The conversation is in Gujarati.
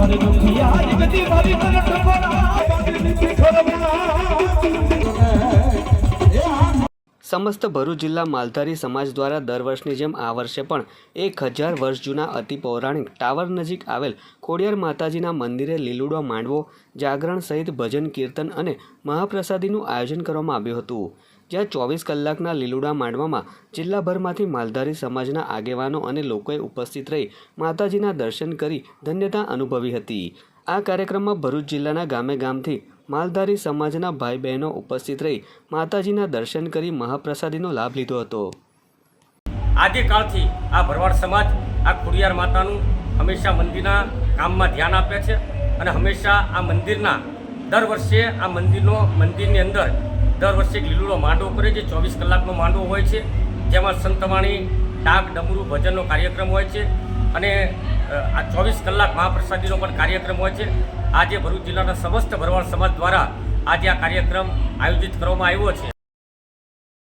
और दुखिया जगती भरी तरफ बना बदली खरबना સમસ્ત ભરૂચ જિલ્લા માલધારી સમાજ દ્વારા દર વર્ષની જેમ આ વર્ષે પણ એક હજાર વર્ષ જૂના અતિ પૌરાણિક ટાવર નજીક આવેલ ખોડિયાર માતાજીના મંદિરે લીલુડો માંડવો, જાગરણ સહિત ભજન, કીર્તન અને મહાપ્રસાદીનું આયોજન કરવામાં આવ્યું હતું. જ્યાં ચોવીસ કલાકના લીલુડા માંડવામાં જિલ્લાભરમાંથી માલધારી સમાજના આગેવાનો અને લોકોએ ઉપસ્થિત રહી માતાજીના દર્શન કરી ધન્યતા અનુભવી હતી. આ કાર્યક્રમમાં ભરૂચ જિલ્લાના ગામે ગામથી માલધારી સમાજના ભાઈ બહેનો ઉપસ્થિત રહી માતાજીના દર્શન કરી મહાપ્રસાદીનો લાભ લીધો હતો. આદિકાળથી આ ભરવાડ સમાજ, આ ખોડિયાર માતાનું હંમેશા મંદિરના કામમાં ધ્યાન આપે છે અને હંમેશા આ મંદિરના દર વર્ષે આ મંદિરનો, મંદિરની અંદર દર વર્ષે એક લીલુડો માંડવો કરે છે, ચોવીસ કલાકનો માંડવો હોય છે, જેમાં સંતવાણી, ડાક, ડમરું ભજનનો કાર્યક્રમ હોય છે. અને આ ચોવીસ કલાક મહાપ્રસાદીનો પણ કાર્યક્રમ હોય છે. આજે ભરૂચ જિલ્લાના સમસ્ત ભરવાડ સમાજ દ્વારા આજે આ કાર્યક્રમ આયોજિત કરવામાં આવ્યો છે.